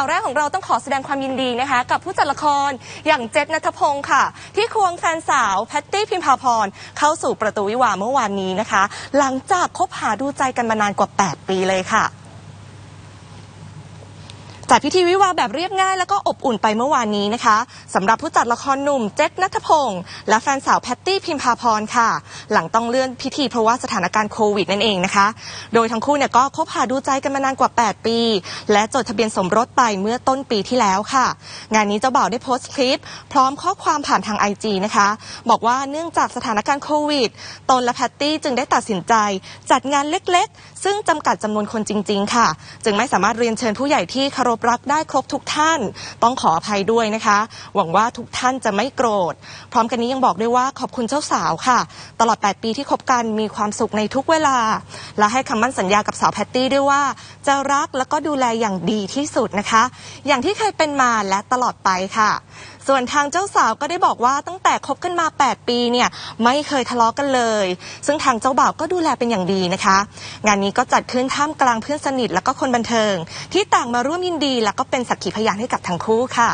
ข่าวแรกของเราต้องขอแสดงความยินดีนะคะ กับผู้จัดละครอย่างเจษนัทพงศ์ค่ะ ที่ควงแฟนสาวแพตตี้พิมพาพรเข้าสู่ประตูวิวาห์เมื่อวานนี้นะคะ หลังจากคบหาดูใจกันมานานกว่า 8 ปีเลยค่ะจัดพิธีวิวาแบบเรียบง่ายแล้วก็อบอุ่นไปเมื่อวานนี้นะคะสำหรับผู้จัดละครหนุ่มเจษนัทพงศ์และแฟนสาวแพตตี้พิมพาพรค่ะ หลังต้องเลื่อนพิธีเพราะว่าสถานการณ์โควิดนั่นเองนะคะ โดยทั้งคู่เนี่ยก็คบหาดูใจกันมานานกว่า 8 ปี และจดทะเบียนสมรสไปเมื่อต้นปีที่แล้วค่ะ งานนี้เจ้าบ่าวได้โพสต์คลิป พร้อมข้อความผ่านทางไอจีนะคะ บอกว่าเนื่องจากสถานการณ์โควิดตนและแพตตี้จึงได้ตัดสินใจ จัดงานเล็กๆ ซึ่งจำกัดจำนวนคนจริง ๆ ค่ะ จึงไม่สามารถเรียนเชิญผู้ใหญ่ที่เคารพรักได้ครบทุกท่าน ต้องขออภัยด้วยนะคะ หวังว่าทุกท่านจะไม่โกรธ พร้อมกันนี้ยังบอกด้วยว่าขอบคุณเจ้าสาวค่ะ ตลอด8 ปีที่คบกันมีความสุขในทุกเวลา และให้คำมั่นสัญญากับสาวแพตตี้ด้วยว่า จะรักแล้วก็ดูแลอย่างดีที่สุดนะคะ อย่างที่เคยเป็นมาและตลอดไปค่ะส่วนทางเจ้าสาวก็ได้บอกว่าตั้งแต่คบกันมา 8 ปีเนี่ยไม่เคยทะเลาะกันเลย ซึ่งทางเจ้าบ่าวก็ดูแลเป็นอย่างดีนะคะ งานนี้ก็จัดขึ้นท่ามกลางเพื่อนสนิทแล้วก็คนบันเทิง ที่ต่างมาร่วมยินดี แล้วก็เป็นสักขีพยานให้กับทั้งคู่ค่ะ